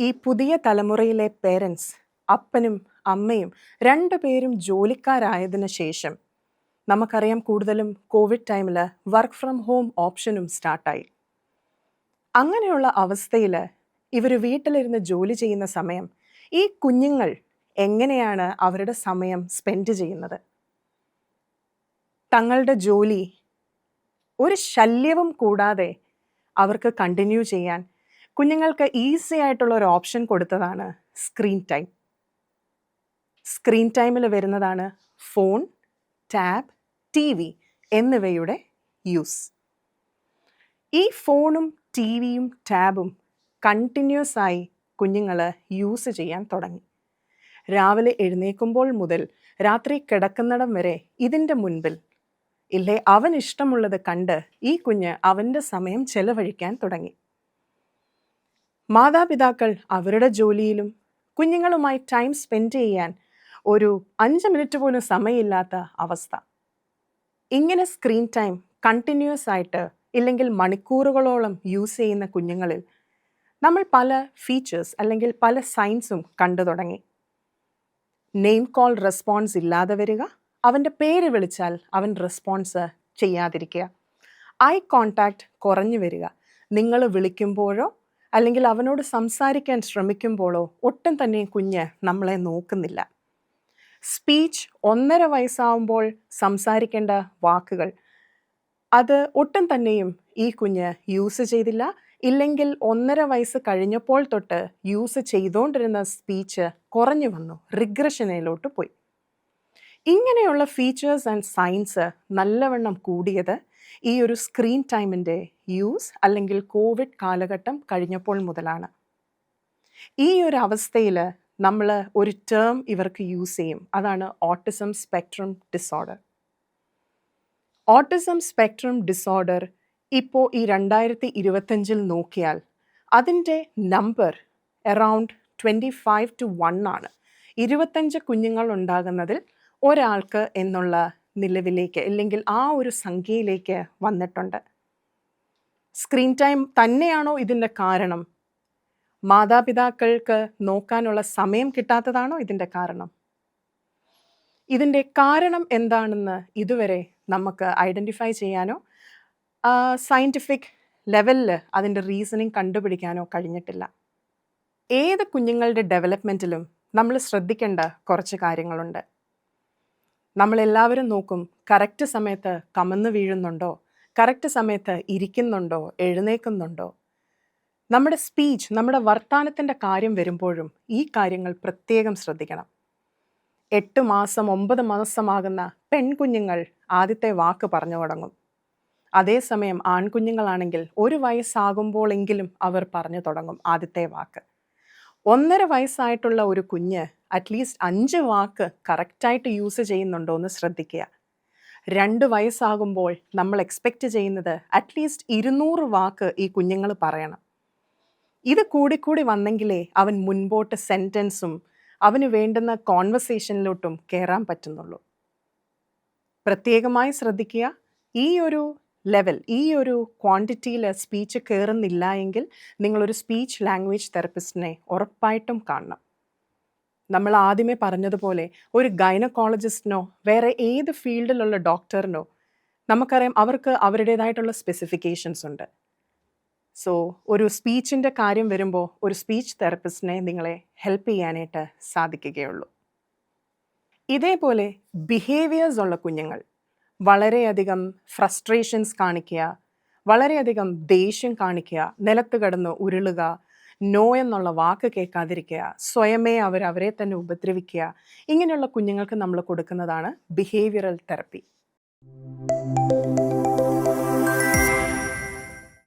ഈ പുതിയ തലമുറയിലെ പേരൻസ് അപ്പനും അമ്മയും രണ്ടു രണ്ടുപേരും ജോലിക്കാരായതിനു ശേഷം നമുക്കറിയാം കൂടുതലും കോവിഡ് ടൈമിൽ വർക്ക് ഫ്രം ഹോം ഓപ്ഷനും സ്റ്റാർട്ടായി അങ്ങനെയുള്ള അവസ്ഥയിൽ ഇവർ വീട്ടിലിരുന്ന് ജോലി ചെയ്യുന്ന സമയം ഈ കുഞ്ഞുങ്ങൾ എങ്ങനെയാണ് അവരുടെ സമയം സ്പെൻഡ് ചെയ്യുന്നത്? തങ്ങളുടെ ജോലി ഒരു ശല്യവും കൂടാതെ അവർക്ക് കണ്ടിന്യൂ ചെയ്യാൻ കുഞ്ഞുങ്ങൾക്ക് ഈസി ആയിട്ടുള്ള ഒരു ഓപ്ഷൻ കൊടുത്തതാണ് സ്ക്രീൻ ടൈം. സ്ക്രീൻ ടൈമിൽ വരുന്നതാണ് ഫോൺ ടാബ് ടി വി എന്നിവയുടെ യൂസ്. ഈ ഫോണും ടി വിയും ടാബും കണ്ടിന്യൂസ് ആയി കുഞ്ഞുങ്ങൾ യൂസ് ചെയ്യാൻ തുടങ്ങി. രാവിലെ എഴുന്നേൽക്കുമ്പോൾ മുതൽ രാത്രി കിടക്കുന്നിടം വരെ ഇതിന്റെ മുൻപിൽ ഇല്ലേ അവൻ ഇഷ്ടമുള്ളത് കണ്ട് ഈ കുഞ്ഞ് അവന്റെ സമയം ചെലവഴിക്കാൻ തുടങ്ങി. മാതാപിതാക്കൾ അവരുടെ ജോലിയിലും കുഞ്ഞുങ്ങളുമായി ടൈം സ്പെൻഡ് ചെയ്യാൻ ഒരു അഞ്ച് മിനിറ്റ് പോലും സമയമില്ലാത്ത അവസ്ഥ. ഇങ്ങനെ സ്ക്രീൻ ടൈം കണ്ടിന്യൂസ് ആയിട്ട് ഇല്ലെങ്കിൽ മണിക്കൂറുകളോളം യൂസ് ചെയ്യുന്ന കുഞ്ഞുങ്ങളിൽ നമ്മൾ പല ഫീച്ചേഴ്സ് അല്ലെങ്കിൽ പല സൈൻസും കണ്ടു തുടങ്ങി. നെയിം കോൾ റെസ്പോൺസ് ഇല്ലാതെ വരിക അവന്റെ പേര് വിളിച്ചാൽ അവൻ റെസ്പോൺസ് ചെയ്യാതിരിക്കുക. ഐ കോണ്ടാക്റ്റ് കുറഞ്ഞു വരിക. നിങ്ങൾ വിളിക്കുമ്പോഴോ അല്ലെങ്കിൽ അവനോട് സംസാരിക്കാൻ ശ്രമിക്കുമ്പോഴോ ഒട്ടും തന്നെ കുഞ്ഞ് നമ്മളെ നോക്കുന്നില്ല. സ്പീച്ച് ഒന്നര വയസ്സാവുമ്പോൾ സംസാരിക്കേണ്ട വാക്കുകൾ. അത് ഒട്ടും തന്നെയും ഈ കുഞ്ഞ് യൂസ് ചെയ്തില്ല. ഇല്ലെങ്കിൽ ഒന്നര വയസ്സ് കഴിഞ്ഞപ്പോൾ തൊട്ട് യൂസ് ചെയ്തുകൊണ്ടിരുന്ന സ്പീച്ച് കുറഞ്ഞു വന്നു റിഗ്രഷനിലോട്ട് പോയി. ഇങ്ങനെയുള്ള ഫീച്ചേഴ്സ് ആൻഡ് സയൻസ് നല്ലവണ്ണം കൂടിയത് ഈ ഒരു സ്ക്രീൻ ടൈമിന്റെ യൂസ് അല്ലെങ്കിൽ കോവിഡ് കാലഘട്ടം കഴിഞ്ഞപ്പോൾ മുതലാണ്. ഈ ഒരു അവസ്ഥയിൽ നമ്മൾ ഒരു ടേം ഇവർക്ക് യൂസ് ചെയ്യും. അതാണ് autism spectrum disorder autism spectrum disorder ഇപ്പോൾ ഈ രണ്ടായിരത്തി ഇരുപത്തഞ്ചിൽ നോക്കിയാൽ അതിന്റെ number around twenty five to one ആണ്. ഇരുപത്തഞ്ച് കുഞ്ഞുങ്ങൾ ഉണ്ടാകുന്നതിൽ ഒരാൾക്ക് എന്നുള്ള നിലവിലേക്ക് അല്ലെങ്കിൽ ആ ഒരു സംഖ്യയിലേക്ക് വന്നിട്ടുണ്ട്. സ്ക്രീൻ ടൈം തന്നെയാണോ ഇതിന്റെ കാരണം? മാതാപിതാക്കൾക്ക് നോക്കാനുള്ള സമയം കിട്ടാത്തതാണോ ഇതിന്റെ കാരണം? ഇതിന്റെ കാരണം എന്താണെന്ന് ഇതുവരെ നമുക്ക് ഐഡന്റിഫൈ ചെയ്യാനോ സയന്റിഫിക് ലെവലിൽ അതിന്റെ റീസണിങ് കണ്ടുപിടിക്കാനോ കഴിഞ്ഞിട്ടില്ല. ഏത് കുഞ്ഞുങ്ങളുടെ ഡെവലപ്മെന്റിലും നമ്മൾ ശ്രദ്ധിക്കേണ്ട കുറച്ച് കാര്യങ്ങളുണ്ട്. നമ്മളെല്ലാവരും നോക്കും കറക്റ്റ് സമയത്ത് കമന്ന് വീഴുന്നുണ്ടോ? കറക്റ്റ് സമയത്ത് ഇരിക്കുന്നുണ്ടോ? എഴുന്നേക്കുന്നുണ്ടോ നമ്മുടെ സ്പീച്ച് നമ്മുടെ വർത്തമാനത്തിന്റെ കാര്യം വരുമ്പോഴും ഈ കാര്യങ്ങൾ പ്രത്യേകം ശ്രദ്ധിക്കണം. എട്ട് മാസം ഒമ്പത് മാസമാകുന്ന പെൺകുഞ്ഞുങ്ങൾ ആദ്യത്തെ വാക്ക് പറഞ്ഞു തുടങ്ങും. അതേസമയം ആൺകുഞ്ഞുങ്ങളാണെങ്കിൽ ഒരു വയസ്സാകുമ്പോഴെങ്കിലും അവർ പറഞ്ഞു തുടങ്ങും ആദ്യത്തെ വാക്ക്. ഒന്നര വയസ്സായിട്ടുള്ള ഒരു കുഞ്ഞ് അറ്റ്ലീസ്റ്റ് അഞ്ച് വാക്ക് കറക്റ്റായിട്ട് യൂസ് ചെയ്യുന്നുണ്ടോ എന്ന് ശ്രദ്ധിക്കുക. രണ്ട് വയസ്സാകുമ്പോൾ നമ്മൾ എക്സ്പെക്റ്റ് ചെയ്യുന്നത് അറ്റ്ലീസ്റ്റ് ഇരുന്നൂറ് വാക്ക് ഈ കുഞ്ഞുങ്ങൾ പറയണം. ഇത് കൂടിക്കൂടി വന്നെങ്കിലേ അവൻ മുൻപോട്ട് സെന്റൻസും അവന് വേണ്ടുന്ന കോൺവെർസേഷനിലോട്ടും കയറാൻ പറ്റുന്നുള്ളൂ. പ്രത്യേകമായി ശ്രദ്ധിക്കുക ഈ ഒരു ലെവൽ ഈ ഒരു ക്വാണ്ടിറ്റിയിൽ സ്പീച്ച് കയറുന്നില്ല എങ്കിൽ നിങ്ങളൊരു സ്പീച്ച് ലാംഗ്വേജ് തെറപ്പിസ്റ്റിനെ ഉറപ്പായിട്ടും കാണണം. നമ്മൾ ആദ്യമേ പറഞ്ഞതുപോലെ ഒരു ഗൈനക്കോളജിസ്റ്റിനോ വേറെ ഏത് ഫീൽഡിലുള്ള ഡോക്ടറിനോ നമുക്കറിയാം അവർക്ക് അവരുടേതായിട്ടുള്ള സ്പെസിഫിക്കേഷൻസ് ഉണ്ട്. സോ ഒരു സ്പീച്ചിന്റെ കാര്യം വരുമ്പോൾ ഒരു സ്പീച്ച് തെറപ്പിസ്റ്റിനെ നിങ്ങളെ ഹെൽപ്പ് ചെയ്യാനായിട്ട് സാധിക്കുകയുള്ളൂ. ഇതേപോലെ ബിഹേവിയേഴ്സ് ഉള്ള കുഞ്ഞുങ്ങൾ വളരെയധികം ഫ്രസ്ട്രേഷൻസ് കാണിക്കുക വളരെയധികം ദേഷ്യം കാണിക്കുക നിലത്ത് കിടന്ന് ഉരുളുക നോ എന്നുള്ള വാക്ക് കേൾക്കാതിരിക്കുക സ്വയമേ അവർ അവരെ തന്നെ ഉപദ്രവിക്കുക ഇങ്ങനെയുള്ള കുഞ്ഞുങ്ങൾക്ക് നമ്മൾ കൊടുക്കുന്നതാണ് ബിഹേവിയറൽ തെറപ്പി